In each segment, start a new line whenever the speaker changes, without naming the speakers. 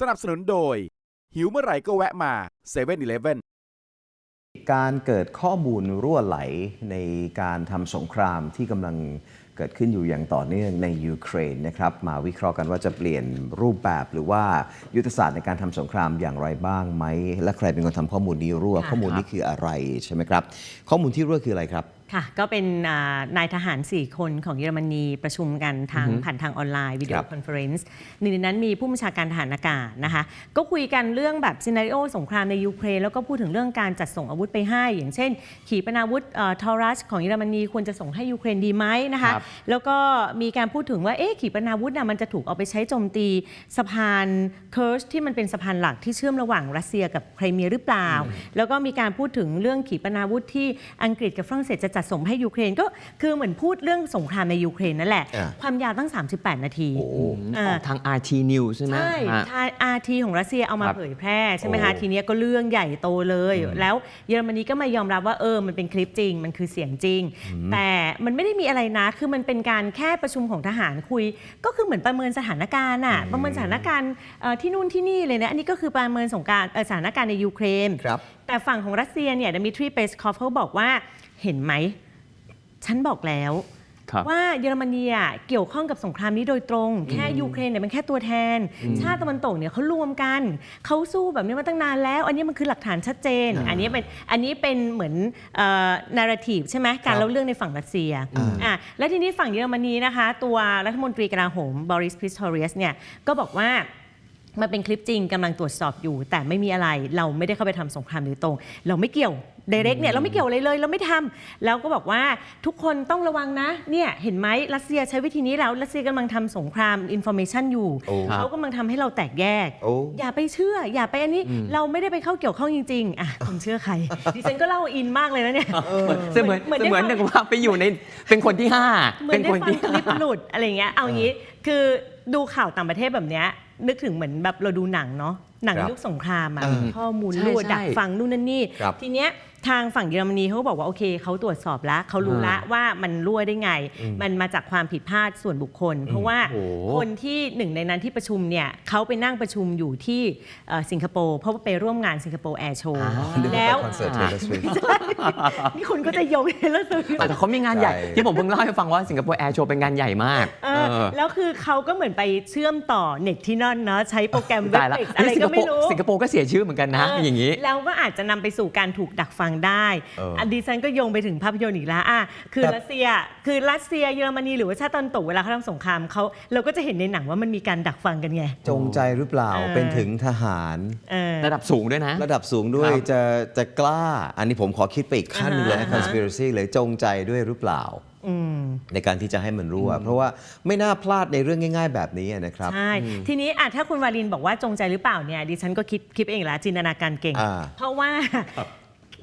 สนับสนุนโดย หิวเมื่อไหร่ก็แวะมา7 e เ e ่ e อ
การเกิดข้อมูลรั่วไหลในการทำสงครามที่กำลังเกิดขึ้นอยู่อย่างต่อเนื่องในยูเครนนะครับ มาวิเคราะห์กันว่าจะเปลี่ยนรูปแบบหรือว่ายุทธศาสตร์ในการทำสงครามอย่างไรบ้างไหม และใครเป็นคนทำข้อมูลนี้รั่ว ข้อมูลนี้คืออะไรใช่ไหมครับ ข้อมูลที่รั่วคืออะไรครับ
ค่ะ ก็เป็นอ่านายทหาร 4 คนของเยอรมนีประชุมกันทางผ่านทางออนไลน์วิดี
ค
โอ
รับ
คอนเฟอเรนซ์หนึ่งในนั้นมีผู้บัญชาการทหารอากาศนะคะ ก็คุยกันเรื่องแบบซีนารีโอสงครามในยูเครน แล้วก็พูดถึงเรื่องการจัดส่งอาวุธไปให้ อย่างเช่น ขีปนาวุธทอรัสของเยอรมนีควรจะส่งให้ยูเครนดีไหมนะคะ
ครับ
แล้วก็มีการพูดถึงว่าเอ๊ะขีปนาวุธน่ะมันจะถูกเอาไปใช้โจมตีสะพานเคิร์ชที่มันเป็นสะพานหลักที่เชื่อมระหว่างรัสเซียกับไครเมียหรือเปล่า แล้วก็มีการพูดถึงเรื่องขีปนาวุธที่อังกฤษกับฝรั่งเศสจะจัดส่งให้ยูเครนก็คือเหมือนพูดเรื่องสงครามในยูเครนนั่นแหละ
อ่า
ความยาวตั้ง 38 นาที
โอ้
อ่า
ออกทาง RT News ใช่ไหม
ใช่
ฮะ
ทาง RT ของรัสเซียเอามา
ครับ
เผยแพร่ใช่ไหมคะ
โอ้
ทีเนี้ยก็เรื่องใหญ่โตเลย แล้วเยอรมนีก็มายอมรับว่าเออ มันเป็นคลิปจริง มันคือเสียงจริง แต่มันไม่ได้มีอะไรนะ คือมันเป็นการแค่ประชุมของทหารคุย ก็คือเหมือนประเมินสถานการณ์อะประเมินสถานการณ์เอ่อที่นู่นที่นี่เลยนะ อันนี้ก็คือประเมินสงการเอ่อสถานการณ์ในยูเครน
ครับ
แต่ฝั่งของรัสเซียเนี่ยดมิทรีเปสคอฟเขาบอกว่า เห็นไหม ฉันบอกแล้ว
ครับ
ว่าเยอรมนีอะเกี่ยวข้องกับสงครามนี้โดยตรง แค่ยูเครนเนี่ยเป็นแค่ตัวแทน ชาติตะวันตกเนี่ยเขารวมกัน เขาสู้แบบนี้มาตั้งนานแล้ว อันนี้มันคือหลักฐานชัดเจน
อ่า
อันนี้เป็นอันนี้เป็นเหมือนนาราทีฟใช่ไหมการเล่าเรื่องในฝั่งรัสเซีย
อ่า
อะแล้วทีนี้ฝั่งเยอรมนีนะคะ ตัวรัฐมนตรีกลาโหมบริสพิสทอริสเนี่ยก็บอกว่า มันเป็นคลิปจริงกำลังตรวจสอบอยู่ แต่ไม่มีอะไรเราไม่ได้เข้าไปทำสงครามโดยตรง เราไม่เกี่ยวเดเรกเนี่ยเราไม่เกี่ยวอะไรเลยเราไม่ทำแล้วก็บอกว่าทุกคนต้องระวังนะเนี่ยเห็นไหมรัสเซียใช้วิธีนี้แล้วรัสเซียกำลังทำสงครามอินโฟเมชันอยู่
โอ้
เขากำลังทำให้เราแตกแยก
โอ้
อย่าไปเชื่อ อย่าไปอันนี้เราไม่ได้ไปเข้าเกี่ยวข้องจริง ๆ อะคุณเชื่อใคร ดิฉันก็เล่าอินมากเลยนะเนี่ย
เสมือน
เหมือน
เส
ได้
มือน
ฟัง
กับว่าไปอยู่ในเป็นคนที่ห้า
เหมือ
เป็นน
ได้
คน
ฟัง
ที่
คลิปหลุดอะไรอย่างเงี้ยเอางี้คือดูข่าวต่างประเทศแบบเนี้ย นึกถึงเหมือนแบบเราดูหนังเนาะหนัง
ครับ
ยุคสงครามอะ
อืม
ข้อมูล
ใช่
รั่ว
ใช่
ดักฟังนู่นนั่นนี่
ครับ
ทีเนี้ย ทางฝั่งเยอรมนีเขาก็บอกว่าโอเคเขาตรวจสอบแล้วเขารู้ละว่ามันรั่วได้ไง มันมาจากความผิดพลาดส่วนบุคคล เพราะว่า
โอ้โห
คนที่หนึ่งในนั้นที่ประชุมเนี่ยเขาไปนั่งประชุมอยู่ที่เอ่อสิงคโปร์เพราะว่าไปร่วมงานสิงคโปร์แอร์โชว์
นึกว่า
แล้ว
ไปคอนเสิร์ต Taylor Swift
นี่คุณก็จะโยงเทเลอร์สวิฟ
แต่เขามีงานใหญ่
ใช่
ที่ผมเพิ่งเล่าให้ฟังว่าสิงคโปร์แอร์โชว์เป็นงานใหญ่มาก
เออแล้วคือเขาก็เหมือนไปเชื่อมต่อเน็ตที่นั่นเนาะใช้โปรแกรมเว็บ
ตายแล้ว
เอะไรก็ไม่รู้
สิงคโปร์ก็เสียชื่อเหมือนกันนะ
เอ
ย่างนี้
แล้วก็อาจจะนำไปสู่การถูกดักฟังได้
เอออั
อั นดิฉันก็โยงไปถึงภาพยนตร์อีกแล้วอะคือ
แต่
รัสเซีย คือรัสเซียเยอรมนีหรือว่าชาติตะวันตกเวลาเขาทำสงครามเขาเราก็จะเห็นในหนังว่ามันมีการดักฟังกันไง
จงใจหรือเปล่า
เออ
เป็นถึงทหาร
เออ
ระดับสูงด้วยนะ
ระดับสูงด้วย
ครับ
จะจะกล้า อันนี้ผมขอคิดไปอีกขั้นหนึงเลยนะ
อ่าฮะ
conspiracy เลยจงใจด้วยหรือเปล่า
อืม
ในการที่จะให้มันรั่ว เพราะว่าไม่น่าพลาดในเรื่องง่าย ๆ แบบนี้นะครับ
ใช่ ทีนี้อะถ้าคุณวารินบอกว่าจงใจหรือเปล่าเนี่ยดิฉันก็คิดคิดเองแล้วจินตนาการเก่ง
อ่า
เพราะว่า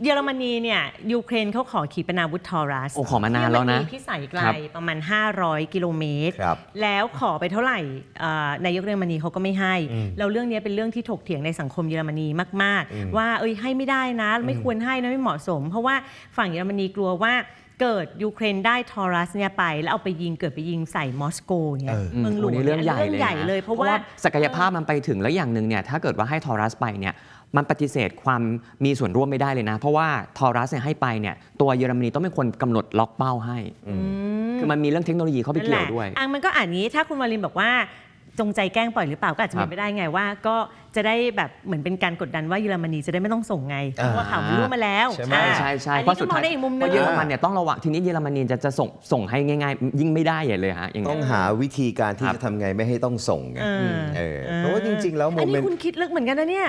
เยอรมนีเนี่ยยูเครนเขาขอขีปนาวุธทอรัส
โอ้ขอมานานแล้วนะ
ที่มัมีพิสัยไกล
ครับ
ประมาณ 500 กิโลเมตร
ครับ
แล้วขอไปเท่าไหร่เอ่อนายกเยอรมนีเขาก็ไม่ให้แล้วเรื่องนี้เป็นเรื่องที่ถกเถียงในสังคมเยอรมนีมากๆว่าเอ้ยให้ไม่ได้นะ ไม่ควรให้นะไม่เหมาะสม เพราะว่าฝั่งเยอรมนีกลัวว่าเกิดยูเครนได้ทอรัสเนี่ยไป แล้วเอาไปยิงเกิดไปยิงใส่มอสโกเนี่ย
เออ
เมืองหลวง
โนี่เรื่องใหญ่
เรื่องใหญ่เลยเพราะว่า
ศักยภาพมันไปถึงแล้วอย่างหนึ่งเนี่ยถ้าเกิดว่าให้ทอรัสไปเนี่ย มันปฏิเสธความมีส่วนร่วมไม่ได้เลยนะ เพราะว่าทอรัสเนี่ยให้ไปเนี่ยตัวเยอรมนีต้องเป็นคนกำหนดล็อกเป้าให้คือมันมีเรื่องเทคโนโลยีเข้าไปเกี่ยวด้วย
นั่นแหละอะมันก็อ่านนี้ถ้าคุณวารินบอกว่าจงใจแกล้งปล่อยหรือเปล่าก็อาจจะ
ครั
เป็น
บ
ไปได้ไงว่า ก็ จะได้แบบเหมือนเป็นการกดดันว่าเยอรมนีจะได้ไม่ต้องส่งไง เพราะว่าข่าวมันรู้มาแล้ว
ใช่ไหม
อะ
ใช่ใช่
อัน
เพ
นี้
ราะ
ก็
สุด
มอ
ท้างย
ได้อีกมุม
เพ
นึง
ราะเยอรมันเนี่ยต้องระวังทีนี้เยอรมนีจะจะส่งส่งให้ง่ายๆ ยิ่งไม่ได้ใหญ่เลยฮะอย่าง
ต้
เงี้
อย งหาวิธีการที่
ครับ
จะทำไงไม่ให้ต้องส่งไง
เออ
เออเพราะว่าจริง ๆ แล้วโม
อัน
เม
นี้
นต์
คุณคิดลึกเหมือนกันนะเนี่ย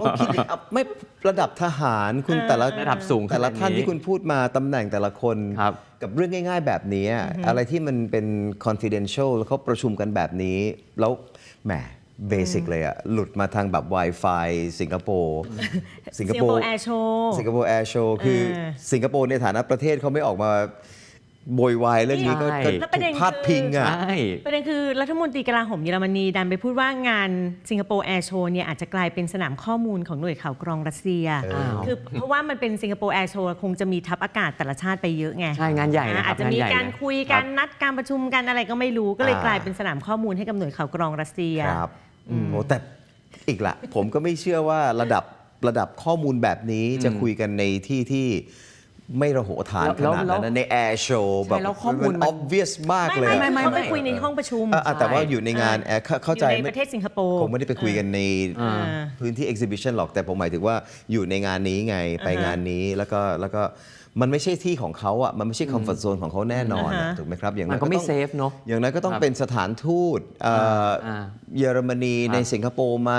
ต้องคิดดิเอาไม่ระดับทหารคุณ
เออ
แต่ละ
ระดับสูง
แต่ละท่าน
ขนาดนี้
ที่คุณพูดมาตำแหน่งแต่ละคน
ครับ
กับเรื่องง่าย ๆ แบบนี้ อะไรที่มันเป็น confidential แล้วเขาประชุมกันแบบนี้ แล้วแหม เบสิกเลยอะหลุดมาทางแบบ Wi-Fi สิงคโปร์สิงคโปร์
Singapore Air Show
สิงคโปร์แอร์โชว์คือ
เออ
สิงคโปร์ในฐานะประเทศเขาไม่ออกมาโวยวายเรื่องนี้ก็
ใช่
ก็
แล้วประ
ถู
เด็น
กพาดพิงอะ
ใช่
ประเด็นคือรัฐมนตรีกลาโหมเยอรมนีดันไปพูดว่างานสิงคโปร์แอร์โชว์เนี่ยอาจจะกลายเป็นสนามข้อมูลของหน่วยข่าวกรองรัสเซีย
อ้าว
คือเพราะว่ามันเป็นสิงคโปร์แอร์โชว์คงจะมีทัพอากาศแต่ละชาติไปเยอะไง
ใช่งานใหญ่นะค
อา
รั
จ
บ
จะ
งาน
มี
ใหญ่
การ
เลย
คุยกันนัดการประชุมกันอะไรก็ไม่รู้ก็เลย
อ่า
กลายเป็นสนามข้อมูลให้กับหน่วยข่าวกรองรัสเซีย
ครับ โอ้แต่อีกละ ผมก็ไม่เชื่อว่าระดับระดับข้อมูลแบบนี้จะคุยกันในที่ที่ไม่ระโหฐานข
แล้ว
นาด
แล้
นั้
วน
นะในแอร์โชว์แบบ
แล้วข้อมูล
น
มัน
obvious มาก
ไม่
เลย
ไม่
อะ
ไม่เขาไปคุยในห้องประชุม
อะอะแต่ว่าอยู่ในงานแอร์เข้าเข้าใจ
อยู่ในประเทศสิงคโปร์
คงไม่ได้ไปคุยกันใน
อ่า
พื้นที่ exhibition หรอกแต่ผมหมายถึงว่าอยู่ในงานนี้ไงไปงานนี้แล้วก็แล้วก็ มันไม่ใช่ที่ของเขาอะมันไม่ใช่ comfort zone ของเขาแน่นอนอะ
อ่าฮะ
ถูกไหมครับอย่าง
มัน
น้อย
ก็ไม่
ต้อง
เซฟเนอะ
อย่างนั้นก็ต้อง
ครับ
เป็นสถานทูตเอ่ออา เยอรมนีในสิงคโปร์ไหม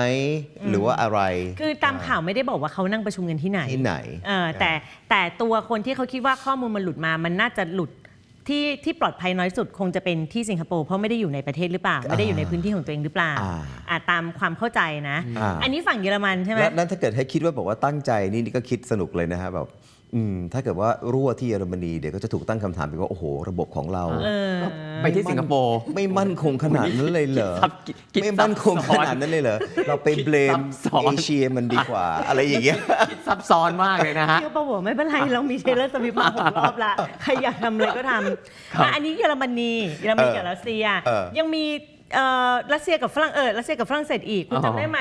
หรือว่าอะไร
คือตามข่าวไม่ได้บอกว่าเขานั่งประชุมกันที่ไหน
ที่ไหน
เออแต่แต่ตัวคนที่เขาคิดว่าข้อมูลมันหลุดมามันน่าจะหลุดที่ที่ปลอดภัยน้อยสุดคงจะเป็นที่สิงคโปร์เพราะไม่ได้อยู่ในประเทศหรือเปล่า ไม่ได้อยู่ในพื้นที่ของตัวเองหรือเปล่า
อ่า
อ่าตามความเข้าใจนะ
อ่า
อันนี้ฝั่งเยอรมันใช่ไหม
และนั่นถ้าเกิดให้คิดว่าบอกว่าตั้งใจนี่นี่ก็คิดสนุกเลยนะฮะแบบ อืมถ้าเกิดว่ารั่วที่เยอรมนีเดี๋ยวก็จะถูกตั้งคำถามไปว่าโอ้โห ระบบของเรา
เออ
ไปที่สิงคโปร์
ไม่มั่นคงขนาดนั้นเลยเหรอ
คิดซับคิด
ไม่มั่นคงขนาดนั้นเลยเหรอ เราไปเบลม
คิดซับซ้อน
เอเชียมันดีกว่า อะไรอย่างเงี้ย
คิดซับซ้อนมากเลยนะฮะ
เที่ยวประวัติไม่เป็นไร เรามีเทเลอร์สวิฟมาหกรอบละใครอยากทำอะไรก็ทำ
ครับ
อะอันนี้เยอรมนีเยอรมนีกับรัสเซีย
เออ
ยังมีเอ่อรัสเซียกับฝรั่งเออรัสเซียกับฝรั่งเศสอีกคุณ
อ๋อ
จำได้ไหม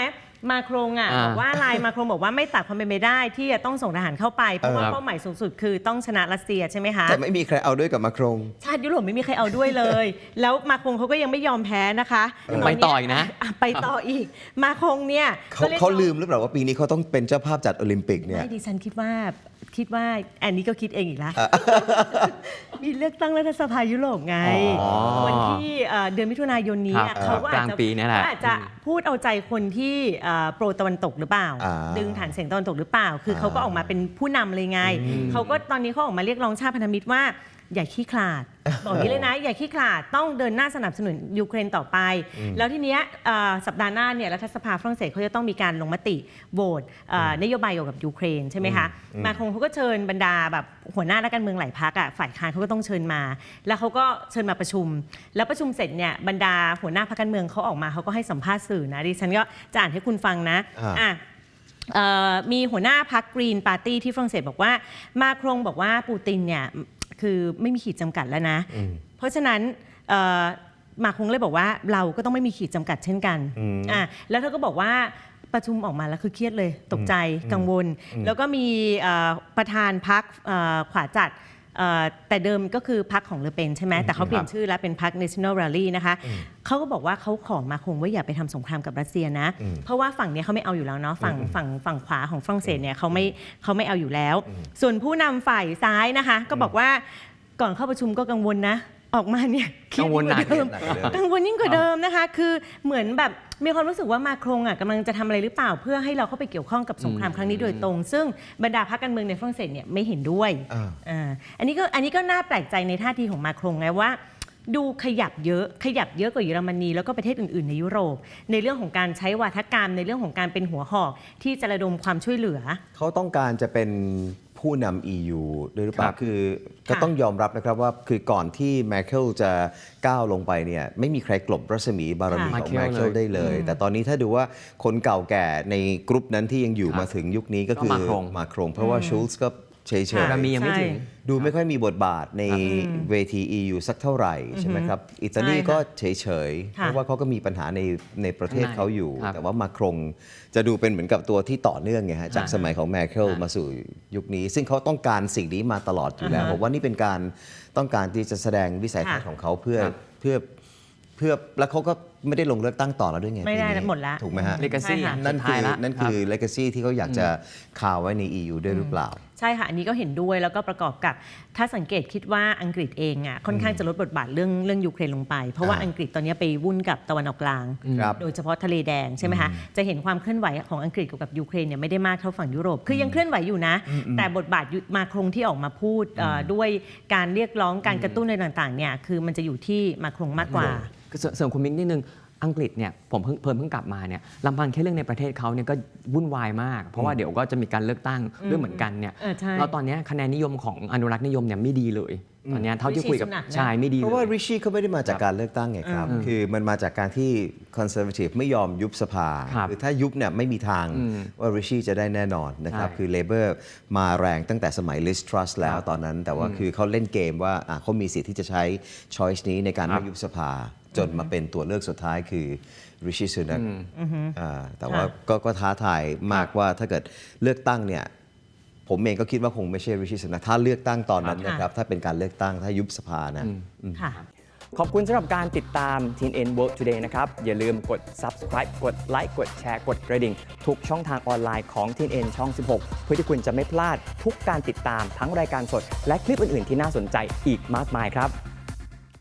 มาโครงอะ
อ่า
บอกว่าไลน์มาโครงบอกว่าไม่ตัดความเป็นไปได้ที่จะต้องส่งทหารเข้าไป เพราะว่า
ครับ
เป้าหมายสูงสุดคือต้องชนะรัสเซียใช่ไหมคะ
แต่ไม่มีใครเอาด้วยกับมาครง
ชาติยุโรปไม่มีใครเอาด้วยเลย แล้วมาคงเขาก็ยังไม่ยอมแพ้นะคะ
ไปต่ออีกนะ
อ่ไปต่ออีก มาคงเนี่ย
เขา
ก็รียก
เขาลืมหรือเปล่าว่าปีนี้เขาต้องเป็นเจ้าภาพจัดโอลิมปิกเนี่ย
ไม่ดิฉันคิดว่า คิดว่าอันนี้ก็คิดเองอีกแล้ว มีเลือกตั้งรัฐสภายุโรปไง
อ๋อ
วันที่เอ่อเดือนมิถุนายนนี้
ครับ
อะเขาก็
กลางปีเนี่ยแหละ
เขาอาจจะพูดเอาใจคนที่เอ่อโปรตะวันตกหรือเปล่า
อ่า
ดึงฐานเสียงตะวันตกหรือเปล่า คือเขาก็ออกมาเป็นผู้นำเลยไง เขาก็ตอนนี้เขาออกมาเรียกร้องชาติพันธมิตรว่า อย่าขี้ขลาด บอกอย่างนี้เลยนะ อย่าขี้ขลาดต้องเดินหน้าสนับสนุนยูเครนต่อไป แล้วทีเนี้ยเอ่อสัปดาห์หน้าเนี่ยรัฐสภาฝรั่งเศสเขาจะต้องมีการลงมติโหวตเอ่อนโยบายเกี่ยวกับยูเครนใช่ไหมคะมาคงเขาก็เชิญบรรดาแบบหัวหน้านักการเมืองหลายพักอะฝ่ายค้านเขาก็ต้องเชิญมา แล้วเขาก็เชิญมาประชุม แล้วประชุมเสร็จเนี่ยบรรดาหัวหน้าพรรคการเมืองเขาออกมาเขาก็ให้สัมภาษณ์สื่อนะดิฉันก็จะอ่านให้คุณฟังนะ
อ่า
อะ เอ่อมีหัวหน้าพักกรีนปาร์ตี้ที่ฝรั่งเศสบอกว่ามาครงบอกว่าปูตินเนี่ย คือไม่มีขีดจำกัดแล้วนะเพราะฉะนั้นเอ่อมาคงเลยบอกว่าเราก็ต้องไม่มีขีดจำกัดเช่นกันอะแล้วเธอก็บอกว่าประชุมออกมาแล้วคือเครียดเลย ตกใจกังวล แล้วก็มีเอ่อประธานพักขวาจัดเอ่อ แต่เดิมก็คือพักของเลอเปนใช่ไหมแต่เขาเปลี่ยนชื่อแล้วเป็นพัก National Rally นะคะเขาก็บอกว่าเขาขอมาคงว่าอย่าไปทำสงครามกับรัสเซียนะ เพราะว่าฝั่งเนี้ยเขาไม่เอาอยู่แล้วเนาะฝั่งฝั่งฝั่งขวาของฝรั่งเศสเนี่ยเขาไม่เขาไม่เอาอยู่แล้ว ส่วนผู้นำฝ่ายซ้ายนะคะ ก็บอกว่าก่อนเข้าประชุมก็กังวลนะ ออกมาเนี่ยเครียด
กังวลหนัก
ยิ่งว่าเดิม
หนักกว่าเดิม
กังวลยิ่งกว่าเดิมนะคะ คือเหมือนแบบมีความรู้สึกว่ามาโครงอะกำลังจะทำอะไรหรือเปล่า เพื่อให้เราเข้าไปเกี่ยวข้องกับสงครามครั้งนี้โดยตรง ซึ่งบรรดาพรรคการเมืองในฝรั่งเศสเนี่ยไม่เห็นด้วย
อ่า
อ่าอันนี้ก็อันนี้ก็น่าแปลกใจในท่าทีของมาโครงไงว่า ดูขยับเยอะขยับเยอะกว่าเยอรมนีแล้วก็ประเทศอื่นๆในยุโรป ในเรื่องของการใช้วาทกรรมในเรื่องของการเป็นหัวหอกที่จะระดมความช่วยเหลือ
เขาต้องการจะเป็น ผู้นำ EU ด้วยหรือเปล่า
ครับ
คือก็ต้องยอมรับนะครับว่าคือก่อนที่แมคเคิลจะก้าวลงไปเนี่ยไม่มีใครกลบรัศมีบารมี
ค่ะ
ของแมค
Merkel
เคิล
เลย
ได้เลย แต่ตอนนี้ถ้าดูว่าคนเก่าแก่ในกรุ๊ปนั้นที่ยังอยู่
ครับ
มาถึงยุคนี้ก็คือ
ก็มาโครง
มาโครง เพราะว่าชูลส์ก็ เฉย
ค่ะ
บารมียังไม่ถึง
ๆดูไม่ค่อยมีบทบาทในเวที EU สักเท่าไหร่ใช่ไหมครับ อิตาลี
ใช่ค่ะ
ก็เฉยๆ
ค่ะ
เพราะว่าเขาก็มีปัญหาในในประเทศ
ข้างใน
เขาอยู่
ครับ
แต่ว่ามาครงจะดูเป็นเหมือนกับตัวที่ต่อเนื่องไงฮะจาก
อ่า
สมัยของแมคเคิล
อ่าม
มาสู่ยุคนี้ ซึ่งเขาต้องการสิ่งนี้มาตลอดอยู่แล้ว
อ่าฮะ
ผมว่านี่เป็นการต้องการที่จะแสดงวิสัยทัศน์
ค่ะ
ของเขาเพื่อ
ครับ
เพื่อเพื่อแล้วเขาก็ ไม่ได้ลงเลือกตั้งต่อแล้วด้วยไง
ไม่ได้
ปีนี้
หมดละ
ถูกไหมฮะ
legacy
ใช่ค่ะ
นั่น
สุด
คื
ท้าย
อ
ละ
นั่นคือ legacy ที่เขาอยากจะคาไว้ใน EU ด้วยหรือเปล่า
ใช่ค่ะ อันนี้ก็เห็นด้วยแล้วก็ประกอบกับ ถ้าสังเกตคิดว่าอังกฤษเองอะค่อนข้างจะลดบทบาทเรื่องเรื่องยูเครนลงไป เพราะว่า
อ่า
อังกฤษตอนนี้ไปวุ่นกับตะวันออกกลาง
ครับ
โดยเฉพาะทะเลแดงใช่ไหมคะ จะเห็นความเคลื่อนไหวของอังกฤษเกี่ยวกับยูเครนเนี่ยไม่ได้มากเท่าฝั่งยุโรป คือยังเคลื่อนไหวอยู่นะ แต่บทบาทยุมาโครงที่ออกมาพูดเอ่อด้วยการเรียกร้องการกระตุ้นในต่างๆเนี่ย คือมันจะอยู่ที่มาโครงมากกว่า
เสริมเสริมคุณมิกนิดนึงอังกฤษเนี่ยผมเพิ่งเพิ่งเพิ่งกลับมาเนี่ยลำพังแค่เรื่องในประเทศเขาเนี่ยก็วุ่นวายมาก เพราะว่าเดี๋ยวก็จะมีการเลือกตั้งด้วยเหมือนกันเนี่ย
เออใช่
แล้วตอนเนี้ยคะแนนนิยมของอนุรักษ์นิยมเนี่ยไม่ดีเลย ตอนเนี้ยเท่าที่คุยกับ
ริชีสุนัขนะ
ชายไม่ดี
เพ
เล
ราะว่ายริชี่เขาไม่ได้มาจากการเลือกตั้งไงครับ คือมันมาจากการที่คอนเซอร์ a ทีฟไม่ยอมยุบสภา
ครับ
คือถ้ายุบเนี่ยไม่มีทาง
อืม
ว่าริชี่จะได้แน่นอนนะครับ
ใช่
คือเลเบอร์มาแรงตั้งแต่สมัยลิสทรัสแล้ว
ครับ
ตอนนั้น แต่ว่าคือเขาเล่นเกมว่าอะเขามีสิทธิ์ที่จะใช้ช้อยส์นี้ในการ
ครับ
ไม่ยุบสภา จนมาเป็นตัวเลือกสุดท้ายคือริชิสุนักอ่าแต่ว่าก็ก็ท้าทายมากว่าถ้าเกิดเลือกตั้งเนี่ย ผมเองก็คิดว่าคงไม่ใช่ริชิสุนักถ้าเลือกตั้งตอนนั้นนะครับ ถ้าเป็นการเลือกตั้งถ้ายุบสภานะ
ค่ะ
ขอบคุณสำหรับการติดตาม Teen N World Today นะครับ อย่าลืมกด subscribe กดไลค์กดแชร์กดกระดิ่ง ทุกช่องทางออนไลน์ของ Teen N ช่อง 16 เพื่อที่คุณจะไม่พลาดทุกการติดตามทั้งรายการสด และคลิปอื่น ๆ ที่น่าสนใจอีกมากมายครับ